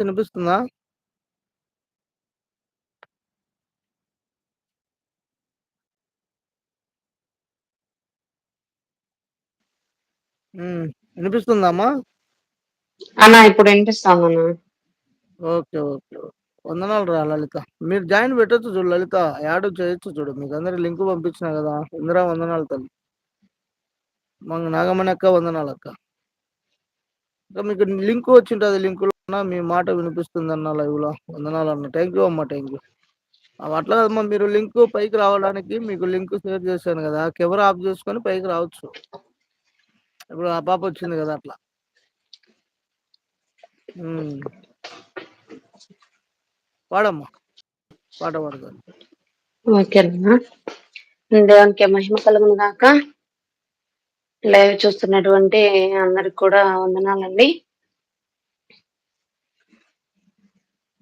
వినిపిస్తుందా? హ్మ్. అన్నా ఇప్పుడు ఇనిపిస్తాందన్నా. ఓకే. ఓకే. ఓకే. వందనాలురా లలిత. మీరు జాయిన్ పెట్టొచ్చు చూడు లలిత. యాడ్ చేయొచ్చు చూడు. మీకందరికి లింక్ పంపించినా గదా! ఇందిరా వందనాలు తల్లి. మంగ నాగమణక్క వందనాలక్క. ఇంకా మీకు లింక్ వచ్చింటది. అన్న మీ మాట వినిపిస్తుంది అన్న లైవ్‌లో. వందనాలన్న. థ్యాంక్ యూ అమ్మా. Thank you. అట్లా కదమ్మా మీరు లింక్ పైకి రావడానికి మీకు లింక్ షేర్ చేశాను కదా కెమెరా ఆఫ్ చేసుకొని పైకి రావచ్చు. ఇప్పుడు ఆ పాప వచ్చింది కదా అట్లా. పాడమ్మా. పాట పాడు ఓకేనా. దేవునికి మహిమ కలుగును గాక. లైవ్ చూస్తున్నటువంటి అందరికి కూడా వందనాలండి.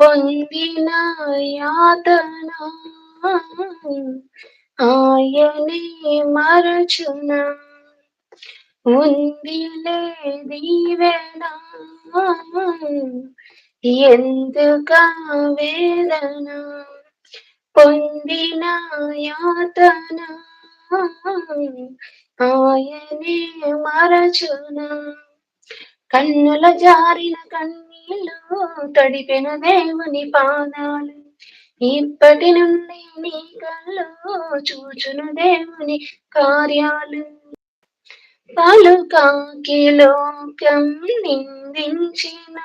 పొందిన యాతన ఆయనే మరచున? ఉందిలే దీవెన ఎందుక వేదన పొందిన యాతన ఆయనే మరచున కన్నుల జారిన కన్నీళ్ళు తడిపిన దేవుని పాదాలు. ఇప్పటి నుండి నీ కళ్ళు చూచును దేవుని కార్యాలు. పలుకాకి లోకం నిందించిన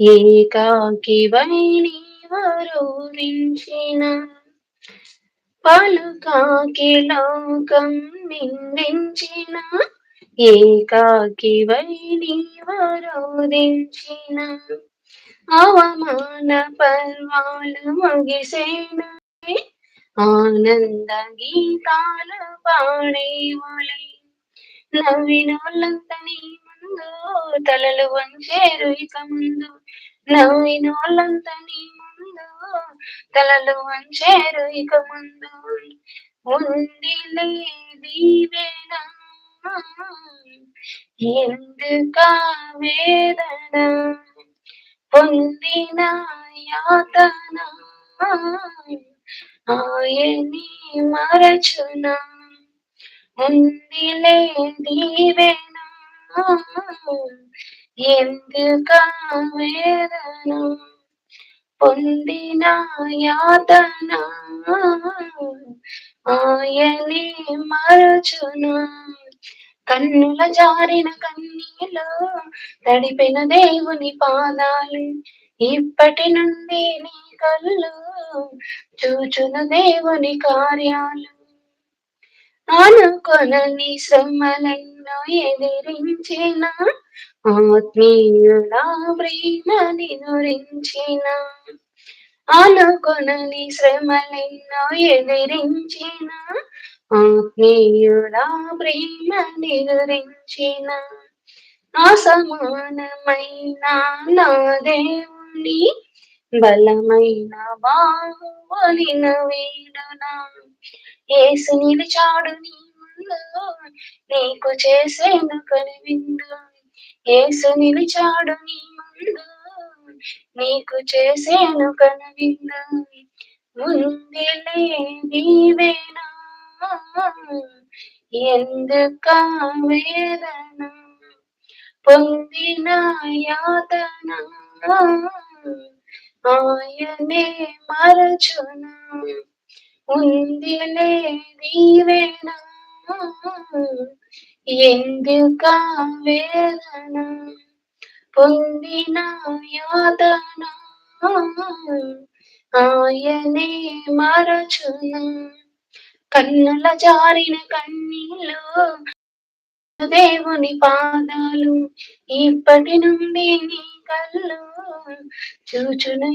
ఏకాకి వైని వరోధించిన పలుకాకి లోకం నిందించిన ఏకాకి వైని అవమాన పర్వాలు ముగిసేన? ఆనంద గీతాలు పాడేవాళ్ళే నవ్విన నీ ముందు తలలు వంచేరు ఇక ముందు నవ్విన నీ ముందు తలలు వంచేరు ఇక ముందు ఉందిలే దీవెన ఎందుక వేదన పొందిన యాతన ఆయని మరచున ఉందిలే దీవెన ఎందుక వేదన పొందిన యాతన ఆయనే మరచున కన్నుల జారిన కన్నీలో తడిపిన దేవుని పాదాలు. ఇప్పటి నుండి నీ కళ్ళు చూచున దేవుని కార్యాలు. అనుకొనని శ్రమలెన్నో ఎదిరించిన ఆత్మీయుల ప్రేమ నిదురించిన. అనుకొనని శ్రమలెన్నో ఎదిరించిన ఆత్మీయుడా ప్రేమ నిగరించిన అసమానమైన నా దేవుని బలమైన బాహువలిన వీడునా. ఏసు నిలిచాడు నీ ముందు నీకు చేసేను కనివిందు. ఏసు నిలిచాడు నీ ముందు నీకు చేసేను కనువిందు. ఉందిలే నీవేనా? ఎందుక వేదన పొందిన యాతన ఆయనే మరచున ఉందిలే దీవెన ఎందుక వేదన పొందిన యాతన ఆయనే మరచున కన్నుల జారిన కన్నీళ్ళు దేవుని పాదాలు ఇప్పటి నుండి నీ కళ్ళు చూచును